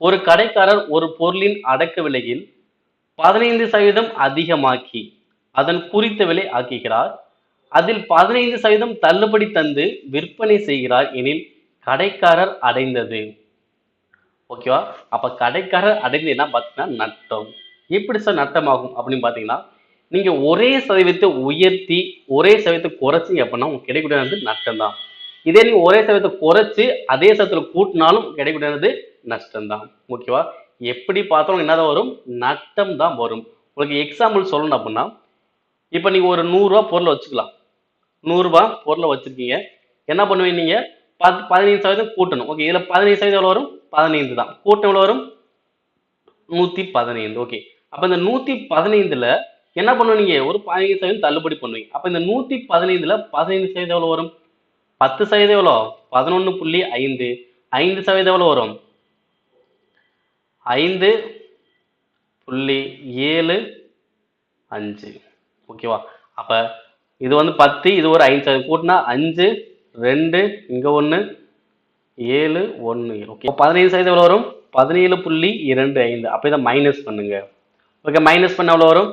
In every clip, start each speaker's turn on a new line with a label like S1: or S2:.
S1: ஒரு கடைக்காரர் ஒரு பொருளின் அடக்க விலையில் பதினைந்து சதவீதம் அதிகமாக்கி அதன் குறித்த விலை ஆக்குகிறார். அதில் பதினைந்து சதவீதம் தள்ளுபடி தந்து விற்பனை செய்கிறார் எனில் கடைக்காரர் அடைந்தது. ஓகேவா அப்ப கடைக்காரர் அடைந்து என்ன பார்த்தீங்கன்னா நட்டம். எப்படி சார் நட்டமாகும் அப்படின்னு பார்த்தீங்கன்னா நீங்க ஒரே சதவீதத்தை உயர்த்தி ஒரே சதவீதத்தை குறைச்சிங்க அப்படின்னா உங்களுக்கு கிடைக்கக்கூடிய வந்து நட்டம் தான். இதே நீங்கள் ஒரே சதவீதத்தை குறைச்சு அதே சதவீதத்துல கூட்டினாலும் கிடைக்கக்கூடியது நஷ்டம் தான் ஓகேவா? எப்படி பார்த்தாலும் என்னதான் வரும்? நட்டம் தான் வரும். உங்களுக்கு எக்ஸாம்பிள் சொல்லணும் அப்படின்னா இப்போ நீங்க ஒரு நூறுரூவா பொருளை வச்சுக்கலாம். நூறுரூவா பொருளை வச்சிருக்கீங்க. என்ன பண்ணுவீங்க நீங்க? பத்து பதினைந்து சதவீதம் கூட்டணும். ஓகே இதுல பதினைந்து சதவீதம் எவ்வளோ வரும்? பதினைந்து தான். கூட்டம் எவ்வளோ வரும்? நூத்தி பதினைந்து. ஓகே. அப்ப இந்த நூத்தி பதினைந்துல என்ன பண்ணுவீங்க? ஒரு பதினைந்து சதவீதம் தள்ளுபடி பண்ணுவீங்க. அப்ப இந்த நூத்தி பதினைந்துல பதினைந்து சதவீதம் எவ்வளோ வரும்? பத்து சதவீதம் எவ்வளோ? பதினொன்று புள்ளி ஐந்து. ஐந்து சதவீதம் எவ்வளோ வரும்? ஐந்து புள்ளி ஏழு அஞ்சு. ஓகேவா? அப்போ இது வந்து பத்து இது ஒரு ஐந்து சதவீதம். கூட்டினா அஞ்சு ரெண்டு இங்கே ஒன்று ஏழு ஒன்று ஓகே. பதினைந்து சதவீதம் எவ்வளோ வரும்? பதினேழு புள்ளி இரண்டு ஐந்து. அப்போ இதை மைனஸ் பண்ணுங்க. ஓகே மைனஸ் பண்ண எவ்வளோ வரும்?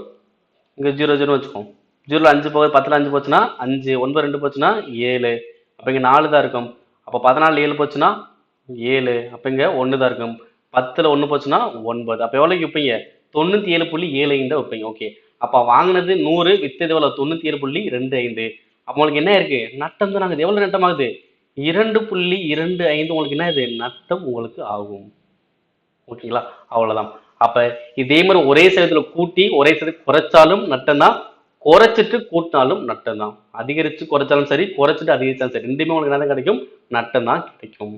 S1: இங்கே ஜீரோ ஜீரோ வச்சுக்கோம் ஜீரோவில் அஞ்சு போக பத்தில் அஞ்சு போச்சுன்னா அஞ்சு ஒன்பது ரெண்டு போச்சுன்னா ஏழு. அப்போ இங்கே நாலு தான் இருக்கும். அப்போ பதினாலு ஏழு போச்சுன்னா ஏழு. அப்போ இங்கே ஒன்று தான் இருக்கும். பத்தில் ஒன்று போச்சுன்னா ஒன்பது. அப்போ எவ்வளோக்கு விற்பீங்க தொண்ணூற்றி ஏழு புள்ளி ஏழு ஐந்து தான் விற்பீங்க ஓகே அப்போ வாங்கினது நூறு வித்தது எவ்வளோ தொண்ணூற்றி ஏழு புள்ளி ரெண்டு ஐந்து. அப்போ உங்களுக்கு என்ன இருக்குது நட்டம் தான் ஆகுது. எவ்வளோ நட்டமாகுது இரண்டு புள்ளி இரண்டு ஐந்து. உங்களுக்கு என்ன இது? நட்டம் உங்களுக்கு ஆகும். ஓகேங்களா அவ்வளோதான் அப்போ இதே மாதிரி ஒரே சதவீதத்துல கூட்டி ஒரே சதவீதம் குறைச்சாலும் நட்டம் தான் குறைச்சிட்டு கூட்டினாலும் நட்டம் தான் அதிகரித்து குறைச்சாலும் சரி குறைச்சிட்டு அதிகரித்தாலும் சரி. ரெண்டுமே உங்களுக்கு என்ன கிடைக்கும்? நட்டம் தான் கிடைக்கும்.